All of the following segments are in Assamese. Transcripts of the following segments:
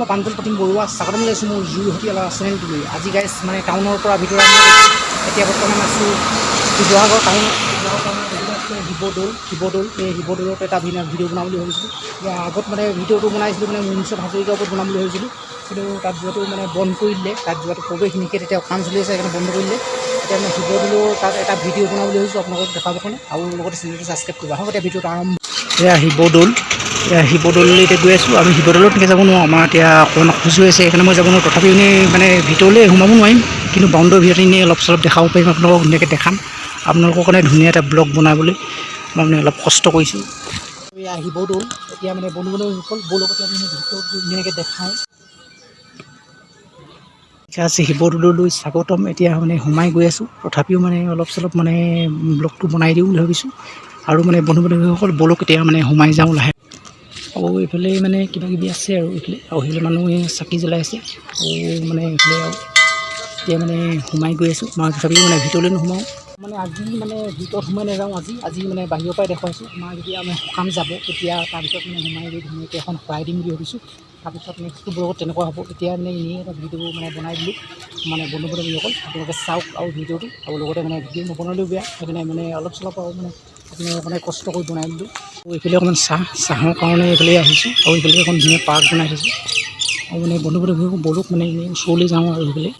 মই প্ৰাঞ্জল প্ৰতিম বৰুৱা, স্বাগতম জনাইছোঁ মোৰ জুইহতীয়া চেনেলটোলৈ। আজি গাইজ মানে টাউনৰ পৰা ভিতৰত এতিয়া বৰ্তমান আছোঁ শিৱসাগৰ টাউন। শিৱদৌল শিৱদৌল। এই শিৱদৌলত এটা ভিডিঅ' বনাম বুলি ভাবিছিলোঁ। ইয়াৰ আগত মানে ভিডিঅ'টো বনাইছিলোঁ মানে মুনিচত হাজৰিকাৰ ওপৰত বনাম বুলি ভাবিছিলোঁ। কিন্তু তাত যোৱাটো মানে বন্ধ কৰি দিলে। তাত যোৱাটো প্ৰৱেশ নিষেধ। এতিয়া কাম চলি আছে, সেইকাৰণে বন্ধ কৰি দিলে। এতিয়া মানে শিৱদৌলৰ তাত এটা ভিডিঅ' বনাম বুলি ভাবিছোঁ। আপোনালোকক দেখাবৰ কাৰণে। আৰু লগতে চেনেলটো ছাবস্ক্ৰাইব কৰিব। আহক এতিয়া ভিডিঅ'টো শিৱদৌল। শিৱদৌললৈ এতিয়া গৈ আছোঁ। আমি শিৱদৌলত এনেকৈ যাব নোৱাৰোঁ। আমাৰ এতিয়া অকণমান খোজ হৈ আছে সেইকাৰণে মই যাব নোৱাৰোঁ। তথাপিও এনেই মানে ভিতৰলৈ সোমাব নোৱাৰিম। কিন্তু বাউণ্ডৰ ভিতৰত এনেই অলপ চলপ দেখাব পাৰিম। আপোনালোকক ধুনীয়াকৈ দেখাম। আপোনালোকৰ কাৰণে ধুনীয়া এটা ব্লগ বনাবলৈ মই মানে অলপ কষ্ট কৰিছোঁ। এয়া শিৱদৌল। এতিয়া মানে এতিয়া মানে ভিতৰত ধুনীয়াকৈ দেখাওঁ। ঠিক আছে শিৱদৌললৈ স্বাগতম। এতিয়া মানে সোমাই গৈ আছোঁ। তথাপিও মানে অলপ চলপ মানে ব্লগটো বনাই দিওঁ বুলি ভাবিছোঁ। আৰু মানে বন্ধু বান্ধৱীসকল ব'লক এতিয়া মানে সোমাই যাওঁ লাহে। আৰু এইফালে মানে কিবা কিবি আছে আৰু এইফালে। আৰু সেইফালে মানুহে চাকি জ্বলাই আছে। আৰু মানে এইফালে আৰু এতিয়া মানে সোমাই গৈ আছোঁ। মই তথাপিও মানে ভিতৰলৈ নোসোমাওঁ। মানে আজি মানে ভিতৰত সোমাই নাযাওঁ আজি। আজি মানে বাহিৰৰ পৰাই দেখুৱাইছোঁ। আমাৰ যেতিয়া মানে সকাম যাব। তেতিয়া তাৰ ভিতৰত মানে সোমাই গৈ ধুনীয়াকৈ এখন শৰাই দিম বুলি ভাবিছোঁ। তাৰপিছত নেক্সটটো ব্লগত তেনেকুৱা হ'ব। এতিয়া মানে এনেই এটা ভিডিঅ' মানে বনাই দিলোঁ। মানে বন্ধু বান্ধৱীসকল আপোনালোকে চাওক আৰু ভিডিঅ'টো। আৰু লগতে মানে ভিডিঅ' নবনালেও বেয়া। সেইকাৰণে মানে অলপ চলপ আৰু মানে আপোনালোকে মানে কষ্ট কৰি বনাই দিলোঁ। আৰু এইফালে অকণমান চাহ চাহৰ কাৰণে এইফালে আহিছোঁ। আৰু এইফালে এখন ধুনীয়া পাৰ্ক বনাই থৈছোঁ। আৰু মানে বন্ধু বান্ধৱীসকল বলক মানে ওচৰলৈ যাওঁ আৰু এইফালে।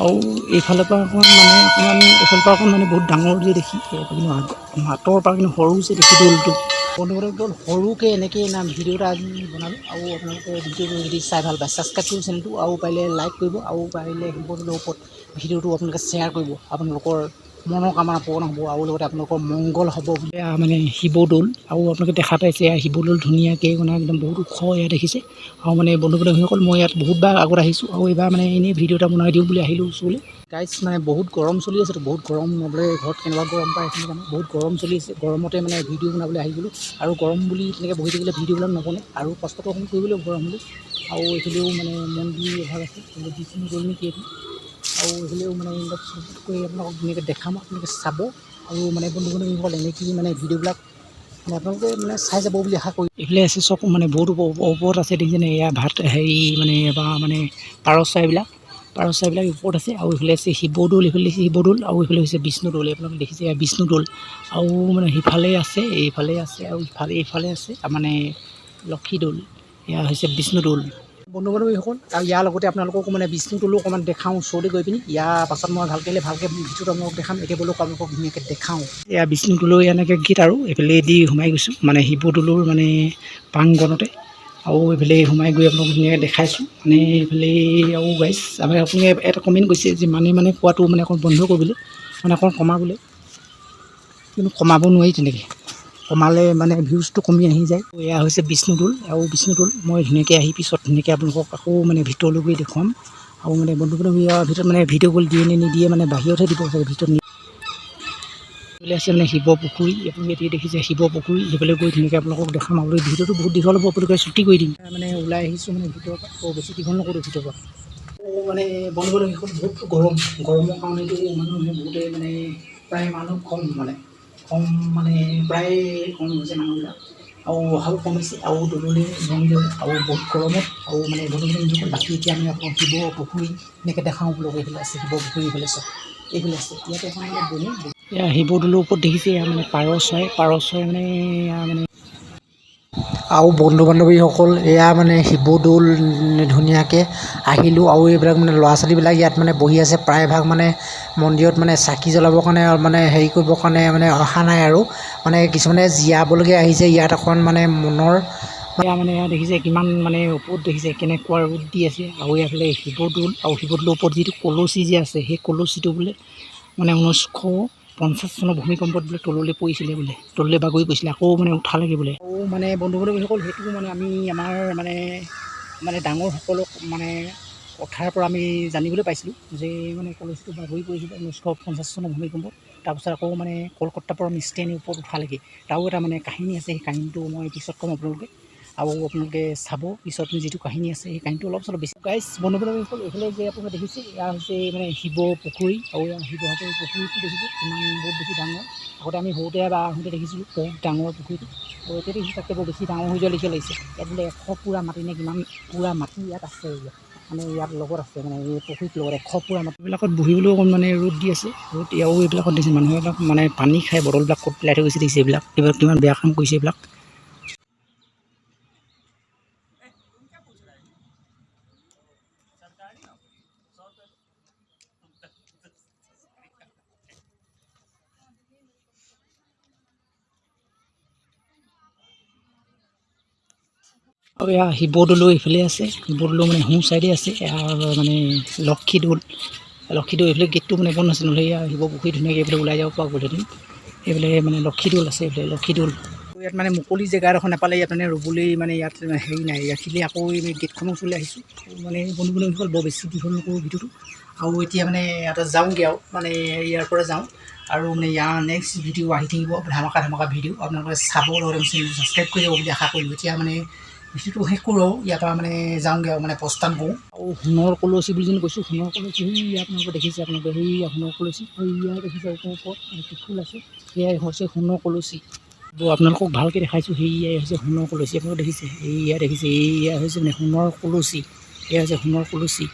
আৰু এইফালৰ পৰা অকণমান মানে অকণমান এইফালৰ পৰা অকণমান মানে বহুত ডাঙৰ যে দেখি কিন্তু আঁতৰৰ পৰা কিন্তু সৰু যে দেখি দৌলটো বন্ধু বান্ধৱীসকল সৰুকৈ এনেকৈ নাম ভিডিঅ' এটা আজি বনালোঁ। আৰু আপোনালোকে ভিডিঅ'টো যদি চাই ভাল পায় ছাবস্ক্ৰাইব কৰিব চেনেলটো আৰু পাৰিলে লাইক কৰিব আৰু পাৰিলে শিৱদৌলৰ ওপৰত ভিডিঅ'টো আপোনালোকে শ্বেয়াৰ কৰিব। আপোনালোকৰ মনৰ কামনা পূৰণ হ'ব আৰু লগতে আপোনালোকৰ মংগল হ'ব বুলি। মানে শিৱদৌল আৰু আপোনালোকে দেখা পাইছে শিৱদৌল ধুনীয়াকৈ মানে একদম বহুত ওখ এয়া দেখিছে। আৰু মানে বন্ধু বান্ধৱীসকল মই ইয়াত বহুতবাৰ আগত আহিছোঁ আৰু এইবাৰ মানে এনেই ভিডিঅ' এটা বনাই দিওঁ বুলি আহিলোঁ ওচৰলৈ। গাইজ মানে বহুত গৰম চলি আছেতো বহুত গৰম নহ'লে ঘৰত কেনেকুৱা গৰম পায় সেইখিনি জানো। বহুত গৰম চলি আছে গৰমতে মানে ভিডিঅ' বনাবলৈ আহিছিলোঁ আৰু গৰম বুলি তেনেকৈ বহি থাকিলে ভিডিঅ'বিলাক নবনে। আৰু অকণ কৰিবলৈ গৰম হ'লেও আৰু এইফালেও মানে মন্দিৰ এভাগ আছে বিষ্ণু গ'ল নেকি এইটো আৰু এইফালেও মানে অলপ কৰি আপোনালোকক ধুনীয়াকৈ দেখাম, আপোনালোকে চাব আৰু মানে বন্ধু বান্ধৱীসকল এনেকৈ মানে ভিডিঅ'বিলাক মানে আপোনালোকে মানে চাই যাব বুলি আশা কৰি এইফালে আছে চব মানে বহুত ওপৰত আছে, দেখিছেনে এয়া ভাত হেৰি মানে বা মানে পাৰ চৰাইবিলাক পাৰ চৰাইবিলাক ওপৰত আছে আৰু এইফালে আছে শিৱদৌল, এইফালে শিৱদৌল আৰু এইফালে হৈছে বিষ্ণুদৌল। আপোনালোকে দেখিছে এয়া বিষ্ণুদৌল। আৰু মানে সিফালে আছে, এইফালে আছে আৰু ইফালে এইফালে আছে মানে লক্ষীদৌল। এয়া হৈছে বিষ্ণুদৌল। বন্ধু বান্ধৱীসকল আৰু ইয়াৰ লগতে আপোনালোককো মানে বিষ্ণুদৌলো অকণমান দেখাওঁ ওচৰলৈ গৈ পিনি। ইয়াৰ পাছত মই ভালকৈ ভালকৈ ভিডিঅ'টো আপোনালোকক দেখাম এতিয়া বোলো আপোনালোকক ধুনীয়াকৈ দেখাওঁ। এয়া বিষ্ণুদৌলৰ এনেকৈ গীত আৰু এইফালে দি সোমাই গৈছোঁ মানে শিৱদৌলৰ মানে প্ৰাংগণতে। আৰু এইফালে সোমাই গৈ আপোনালোকক ধুনীয়াকৈ দেখাইছোঁ। মানে এইফালে আৰু গাইছ আমাৰ আপুনি এটা কমেণ্ট কৰিছে যে মানে মানে কোৱাটো মানে অকণ বন্ধ কৰিবলৈ মানে অকণ কমাবলৈ। কিন্তু কমাব নোৱাৰি তেনেকৈ। কমালে মানে ভিউজটো কমি আহি যায়। এয়া হৈছে বিষ্ণুদৌল। আৰু বিষ্ণুদৌল মই ধুনীয়াকৈ আহি পিছত ধুনীয়াকৈ আপোনালোকক আকৌ মানে ভিতৰলৈ গৈ দেখুৱাম। আৰু মানে বন্ধু বান্ধৱীৰ ভিতৰত মানে ভিডিঅ' কল দিয়ে নে নিদিয়ে মানে বাহিৰতহে দিব চাগে ভিতৰত আছে মানে শিৱ পুখুৰী। আপুনি এতিয়া দেখিছে শিৱ পুখুৰী। সেইফালে গৈ ধুনীয়াকৈ আপোনালোকক দেখাম। আৰু ভিডিঅ'টো বহুত দীঘল হ'ব আপোনালোকে ছুটি কৰি দিম। মানে ওলাই আহিছোঁ মানে ভিতৰৰ পৰা। বৰ বেছি দীঘল নকৰোঁ ভিতৰৰ পৰা। মানে বন্ধু বান্ধৱীসকল বহুত গৰম। গৰমৰ কাৰণেতো মানুহে বহুতে মানে প্ৰায় মানুহ কম মানে। কম মানে প্ৰায় কম হৈছে মানুহবিলাক। আৰু অহাও কমিছে আৰু দূৰলৈ মন্দিৰ আৰু বহুত গৰমত, আৰু মানে বন্ধু বান্ধৱীসকল বাকী এতিয়া আমি আকৌ শিৱ পুখুৰী এনেকৈ দেখাওঁ বোলো, এইফালে আছে, শিৱ পুখুৰী এইফালে চব এইফালে আছে, ইয়াতে এখন মানে এয়া শিৱদৌলৰ ওপৰত দেখিছে, এয়া মানে পাৰ চৰাই পাৰ চৰাই মানে এয়া মানে আৰু বন্ধু বান্ধৱীসকল এয়া মানে শিৱদৌল ধুনীয়াকৈ আহিলোঁ আৰু এইবিলাক মানে ল'ৰা ছোৱালীবিলাক ইয়াত মানে বহি আছে প্ৰায়ভাগ মানে মন্দিৰত মানে চাকি জ্বলাবৰ কাৰণে মানে হেৰি কৰিবৰ কাৰণে মানে অহা নাই আৰু। মানে কিছুমানে জীয়াবলৈকে আহিছে ইয়াত অকণ মানে মনৰ এয়া মানে দেখিছে কিমান মানে ওপৰত দেখিছে কেনেকুৱা ৰ'দ দি আছে। আৰু এইফালে শিৱদৌল আৰু শিৱদৌলৰ ওপৰত যিটো কলচী যে আছে সেই কলচীটো বোলে মানে ঊনৈছশ পঞ্চাছ চনৰ ভূমিকম্পত বোলে তললৈ পৰিছিলে বোলে তললৈ বাগৰি পৰিছিলে আকৌ মানে উঠালেগৈ বোলে। আকৌ মানে বন্ধু বান্ধৱীসকল সেইটো মানে আমি আমাৰ মানে মানে ডাঙৰসকলক মানে কথাৰ পৰা আমি জানিবলৈ পাইছিলোঁ যে মানে কলেজটো বাগৰি পৰিছিলে ঊনৈছশ পঞ্চাছ চনৰ ভূমিকম্পত। তাৰপিছত আকৌ মানে কলকাতাৰ পৰা মিষ্টি আনি ওপৰত উঠালেগৈ তাৰো এটা মানে কাহিনী আছে সেই কাহিনীটো মই পিছত ক'ম আপোনালোকে আৰু আপোনালোকে চাব, পিছত যিটো কাহিনী আছে, সেই কাহিনীটো অলপ চলপ বেছি। গাইজ বন্ধু বান্ধৱীসকল এইফালে যে আপোনালোকে দেখিছে, এয়া হৈছে মানে শিৱ পুখুৰী, আৰু এয়া শিৱসাগৰ পুখুৰীটো দেখিছোঁ, ইমান বহুত বেছি ডাঙৰ। আগতে আমি সৰুতে বা আহোঁতে দেখিছিলোঁ, বহুত ডাঙৰ পুখুৰীটো। আৰু এতিয়া দেখিছোঁ, তাতকৈ বৰ বেছি ডাঙৰ হৈ যোৱা লিখিয়া লাগিছে। ইয়াত বোলে এশ পূৰা মাটি নে কিমান পূৰা মাটি ইয়াত আছে। মানে ইয়াত লগত আছে মানে এই পুখুৰীটোৰ লগত এশ পূৰা মাটিবিলাকত বহিবলৈও অকণ মানে ৰ'দ দি আছে। ৰ'দ এয়াও এইবিলাকত দিছে মানুহে এইবিলাক মানে পানী খাই বটলবিলাক ক'ত পেলাই থৈ গৈছে দেখিছে এইবিলাক। এইবিলাক কিমান বেয়া কাম কৰিছে এইবিলাক। আৰু এয়া শিৱদৌলো এইফালে আছে। শিৱদৌলো মানে সোঁ চাইডে আছে। মানে লক্ষীদৌল। লক্ষীদৌল এইফালে গেটটো মানে বন্ধ আছে, নহ'লে এয়া শিৱ পুখুৰী ধুনীয়াকৈ এইফালে ওলাই যাব পৰা গ'লহেঁতেন এইফালে মানে লক্ষীদৌল আছে এইফালে, লক্ষীদৌল। ইয়াত মানে মুকলি জেগা এডোখৰ নাপালে ইয়াত মানে ৰ'বলৈ মানে ইয়াত হেৰি নাই। ৰাখিলে আকৌ এই গেটখনৰ ওচৰলৈ আহিছোঁ। মানে বন্ধু বান্ধৱীসকল বৰ বেছি দীঘল নকৰোঁ ভিডিঅ'টো আৰু এতিয়া মানে ইয়াতে যাওঁগৈ আৰু মানে ইয়াৰ পৰা যাওঁ। আৰু মানে ইয়াৰ নেক্সট ভিডিঅ' আহি থাকিব ধামাকা ধামাকা ভিডিঅ' আপোনালোকে চাব লগতে চেনেলটো ছাবস্ক্ৰাইব কৰি যাব বুলি আশা কৰিলোঁ। এতিয়া মানে ভিডিঅ'টো শেষ কৰোঁ, ইয়াৰ পৰা মানে যাওঁগৈ আৰু মানে প্ৰস্থান কৰোঁ আৰু সোণৰ কলচী বুলি যেন কৈছোঁ, সোণৰ কলচী, সেই আপোনালোকে দেখিছে, আপোনালোকে সেই সোণৰ কলচী, আৰু ইয়াৰ দেখিছে ওপৰ ওপৰত ফুল আছে, সেয়াই হৈছে সোণৰ কলচী। আপোনালোকক ভালকৈ দেখাইছোঁ সেয়াই হৈছে সোণৰ কলচী, আপোনালোকে দেখিছে এইয়া দেখিছে এইয়া হৈছে মানে সোণৰ কলচী এয়া হৈছে সোণৰ কলচী।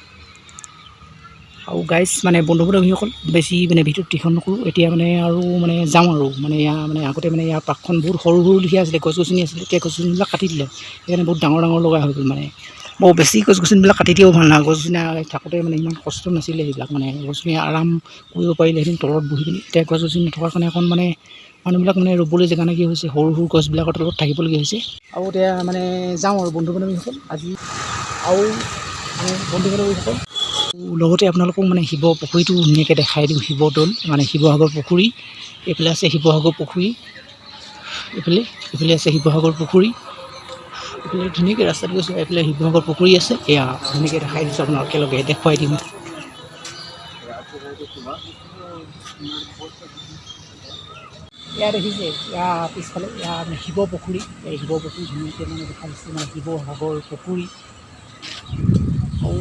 আৰু গাইজ মানে বন্ধু বান্ধৱীসকল বেছি মানে ভিতৰত দীঘল নকৰোঁ এতিয়া মানে আৰু মানে যাওঁ আৰু মানে ইয়াৰ মানে আগতে মানে ইয়াৰ পাকখন বহুত সৰু সৰু লিখীয়া আছিলে গছ গছনি আছিলে এতিয়া গছ গছনিবিলাক কাটি দিলে সেইকাৰণে বহুত ডাঙৰ ডাঙৰ লগা হৈ গ'ল মানে। বৰ বেছি গছ গছনিবিলাক কাটি দিয়েও ভাল নহয় গছ গছনি থাকোঁতে মানে ইমান কষ্ট নাছিলে সেইবিলাক মানে গছ গছনি আৰাম কৰিব পাৰিলে সেইদিন তলত বহি পিনি এতিয়া গছ গছনি নথকাৰ কাৰণে অকণ মানে মানুহবিলাক মানে ৰ'বলৈ জেগা নাইকিয়া হৈছে সৰু সৰু গছবিলাকৰ তলত থাকিবলগীয়া হৈছে। আৰু এতিয়া মানে যাওঁ আৰু বন্ধু বান্ধৱীসকল আজি আৰু বন্ধু বান্ধৱীসকল লগতে আপোনালোকক মানে শিৱ পুখুৰীটো ধুনীয়াকৈ দেখাই দিওঁ শিৱদৌল মানে শিৱসাগৰ পুখুৰী এইফালে আছে শিৱসাগৰ পুখুৰী এইফালে এইফালে আছে শিৱসাগৰ পুখুৰী এইফালে ধুনীয়াকৈ ৰাস্তাত গৈছোঁ এইফালে শিৱসাগৰ পুখুৰী আছে এয়া ধুনীয়াকৈ দেখাই দিছোঁ আপোনাক একেলগে দেখুৱাই দিম। এয়া দেখিছে এয়া পিছফালে এয়া মানে শিৱ পুখুৰী এই শিৱ পুখুৰী ধুনীয়াকৈ মানে দেখাই দিছোঁ মানে শিৱসাগৰ পুখুৰী। আৰু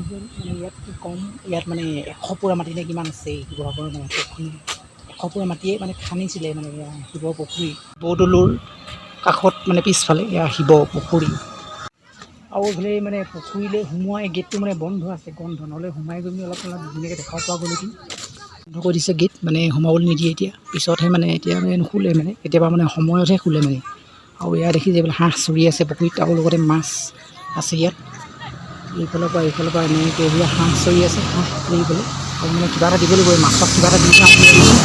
মানে ইয়াত ক'ম ইয়াত মানে এশ পোৰা মাটি নে কিমান আছে শিৱসাগৰৰ মানে পুখুৰী। এশ পোৰা মাটিয়ে মানে খান্দিছিলে মানে শিৱ পুখুৰী। বৰদলৈৰ কাষত মানে পিছফালে এয়া শিৱ পুখুৰী। আৰু এইফালে মানে পুখুৰীলৈ সোমোৱা এই গেটটো মানে বন্ধ আছে বন্ধ। নহ'লে সোমাই গৈ অলপ অলপ ধুনীয়াকৈ দেখাব পৰা গ'ল বন্ধ কৰি দিছে গেট মানে সোমাবলৈ নিদিয়ে এতিয়া। পিছতহে মানে এতিয়া মানে নুখোলে মানে কেতিয়াবা মানে সময়তহে খোলে মানে। আৰু এয়া দেখি যে হাঁহ চৰি আছে পুখুৰীত আৰু লগতে মাছ আছে ইয়াত। এইফালৰ পৰা এইফালৰ পৰা এনেকৈ এইফালে হাঁহ চৰি আছে, হাঁহ এইফালে আৰু মানে কিবা এটা দিব লাগিব মাছক কিবা এটা দি যাওঁ বুলি ভাবিছোঁ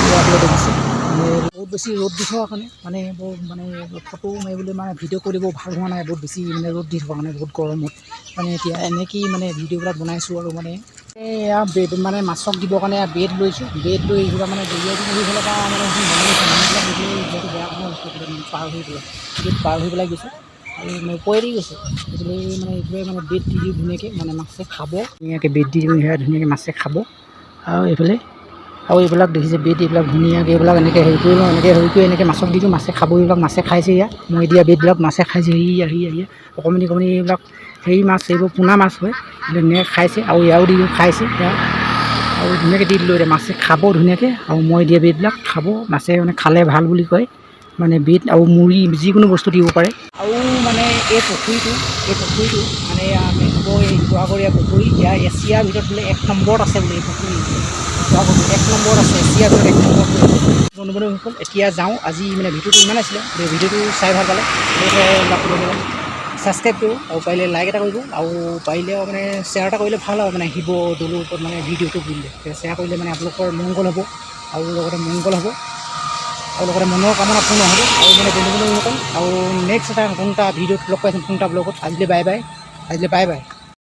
এয়া আপোনালোকে দেখিছে। মানে বহুত বেছি ৰ'দ দি থকাৰ কাৰণে মানে বৰ মানে ফটো মাৰিবলৈ মানে ভিডিঅ' কৰিব ভালো হোৱা নাই, বহুত বেছি মানে ৰ'দ দি থকাৰ কাৰণে, বহুত গৰমত। মানে এতিয়া এনেকেই মানে ভিডিঅ'বিলাক বনাইছোঁ আৰু মানে। এয়া বেড মানে মাছক দিবৰ কাৰণে বেড লৈছোঁ। বেড লৈ এইবিলাক মানে দৰিয়াই দি সেইফালৰ পৰা মানে বেয়া পাৰ হৈ পেলাই। গেট পাৰ হৈ পেলাই গৈছে। আৰু মানে ওপৰেদি গৈছে। গতিকে মানে এইটোৱে মানে বেড দি দিওঁ ধুনীয়াকৈ মানে মাছে খাব। ধুনীয়াকৈ বেড দি দিওঁ সেয়া ধুনীয়াকৈ মাছে খাব। আৰু এইফালে আৰু এইবিলাক দেখিছে বেড এইবিলাক ধুনীয়াকৈ এইবিলাক এনেকৈ হেৰি কৰি লওঁ এনেকৈ হেৰি কৰি এনেকৈ মাছক দি দিওঁ মাছে খাব এইবিলাক মাছে খাইছে ইয়াত। মই দিয়া বেডবিলাক মাছে খাইছে হেৰি আহি আহি অকণমানি অকণমানি এইবিলাক হেৰি মাছ এইবোৰ পোনা মাছ হয়। এইবিলাক ধুনীয়াকৈ খাইছে আৰু ইয়াৰো দি দিওঁ খাইছে সেয়া আৰু ধুনীয়াকৈ দি দিলোঁ এতিয়া মাছে খাব ধুনীয়াকৈ। আৰু মই দিয়া বেডবিলাক খাব মাছে মানে খালে ভাল বুলি কয়। মানে বেড আৰু মুড়ি, যিকোনো বস্তু দিব পাৰে। আৰু মানে এই পুখুৰীটো এই পুখুৰীটো মানে এই শিৱসাগৰীয়া পুখুৰী, ইয়াৰ এছিয়াৰ ভিতৰত বোলে এক নম্বৰত আছে বোলে এই পুখুৰী। এক নম্বৰত আছে, এছিয়াৰ ভিতৰত এক নম্বৰত বন্ধু বান্ধৱীসকল এতিয়া যাওঁ, আজি মানে ভিডিঅ'টো ইমান আছিলে ভিডিঅ'টো চাই ভালো পালে ছাবস্ক্ৰাইব কৰোঁ আৰু পাৰিলে লাইক এটা কৰিব আৰু পাৰিলে মানে শ্বেয়াৰ এটা কৰিলে ভালো আৰু মানে শিৱ দৌলৰ ওপৰত মানে ভিডিঅ'টো বুলিলে শ্বেয়াৰ কৰিলে মানে আপোনালোকৰ মংগল হ'ব আৰু লগতে মংগল হ'ব। লগতে মনৰ কামনা পূৰ্ণ হ'ব। আৰু মানে বন্ধু বান্ধৱীসকল আৰু নেক্সট এটা কোনটা ভিডিঅ'ত লগ পাইছোঁ এটা ব্লগত আজিলৈ বাই বাই আজিলৈ বাই বাই